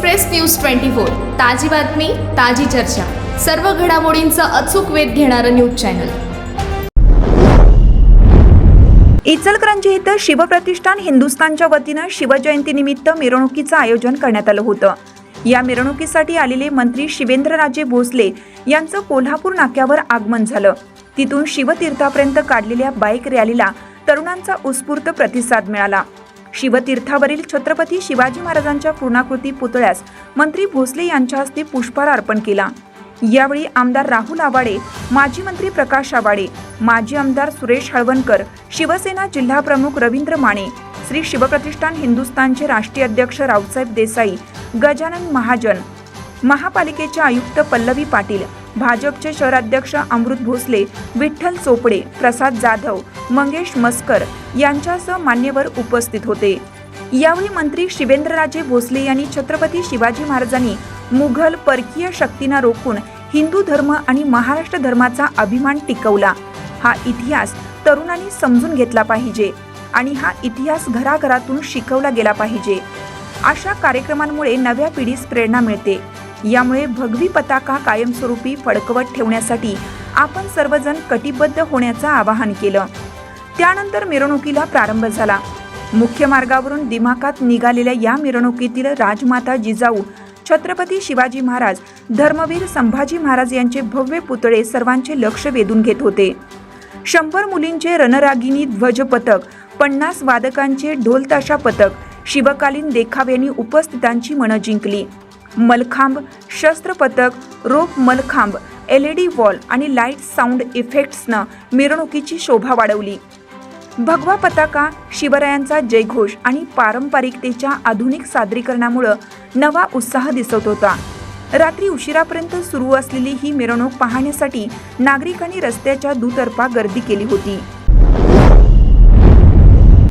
Express news twenty four ताजी बातमी ताजी चर्चा. सर्व घडामोडींचा अचूक वेध घेणारं न्यूज चॅनल. इचलकरंजी इथं शिवप्रतिष्ठान हिंदुस्थानच्या वतीनं शिवजयंतीनिमित्त मिरवणुकीचं आयोजन करण्यात आलं होतं. या मिरवणुकीसाठी आलेले मंत्री शिवेंद्रराजे भोसले यांचं कोल्हापूर नाक्यावर आगमन झालं. तिथून शिवतीर्थापर्यंत काढलेल्या बाईक रॅलीला तरुणांचा उत्स्फूर्त प्रतिसाद मिळाला. शिवतीर्थावरील छत्रपती शिवाजी महाराजांच्या पूर्णाकृती पुतळ्यास मंत्री भोसले यांच्या हस्ते पुष्पहार अर्पण केला. यावेळी आमदार राहुल आवाडे माजी मंत्री प्रकाश आवाडे माजी आमदार सुरेश हळवणकर शिवसेना जिल्हा प्रमुख रवींद्र माने श्री शिवप्रतिष्ठान हिंदुस्थानचे राष्ट्रीय अध्यक्ष रावसाहेब देसाई गजानन महाजन महापालिकेचे आयुक्त पल्लवी पाटील भाजपचे शहराध्यक्ष अमृत भोसले विठ्ठल चोपडे प्रसाद जाधव मंगेश मस्कर यांच्यासह मान्यवर उपस्थित होते. यावेळी मंत्री शिवेंद्रराजे भोसले यांनी छत्रपती शिवाजी महाराजांनी मुघल परकीय शक्तींना रोखून हिंदू धर्म आणि महाराष्ट्र धर्माचा अभिमान टिकवला. हा इतिहास तरुणांनी समजून घेतला पाहिजे आणि हा इतिहास घराघरातून शिकवला गेला पाहिजे. अशा कार्यक्रमांमुळे नव्या पिढीस प्रेरणा मिळते. यामुळे भगवी पताका कायमस्वरूपी फडकवत ठेवण्यासाठी आपण सर्वजण कटिबद्ध होण्याचं आवाहन केलं. त्यानंतर मिरवणुकीला प्रारंभ झाला. मुख्य मार्गावरून दिमाखात निघालेल्या या मिरवणुकीतील राजमाता जिजाऊ छत्रपती शिवाजी महाराज धर्मवीर संभाजी महाराज यांचे भव्य पुतळे सर्वांचे लक्ष वेधून घेत होते. शंभर मुलींचे रणरागिनी ध्वज पथक पन्नास वादकांचे ढोलताशा पथक शिवकालीन देखाव्यांनी उपस्थितांची मनं जिंकली. मलखांब शस्त्र पथक rope mallakhamb L E D wall आणि लाइट साऊंड इफेक्ट्सनं मिरवणुकीची शोभा वाढवली. भगवा पताका शिवरायांचा जयघोष आणि पारंपरिकतेच्या आधुनिक सादरीकरणामुळं नवा उत्साह दिसत होता. रात्री उशिरापर्यंत सुरू असलेली ही मिरवणूक पाहण्यासाठी नागरिकांनी रस्त्याच्या दुतर्फा गर्दी केली होती.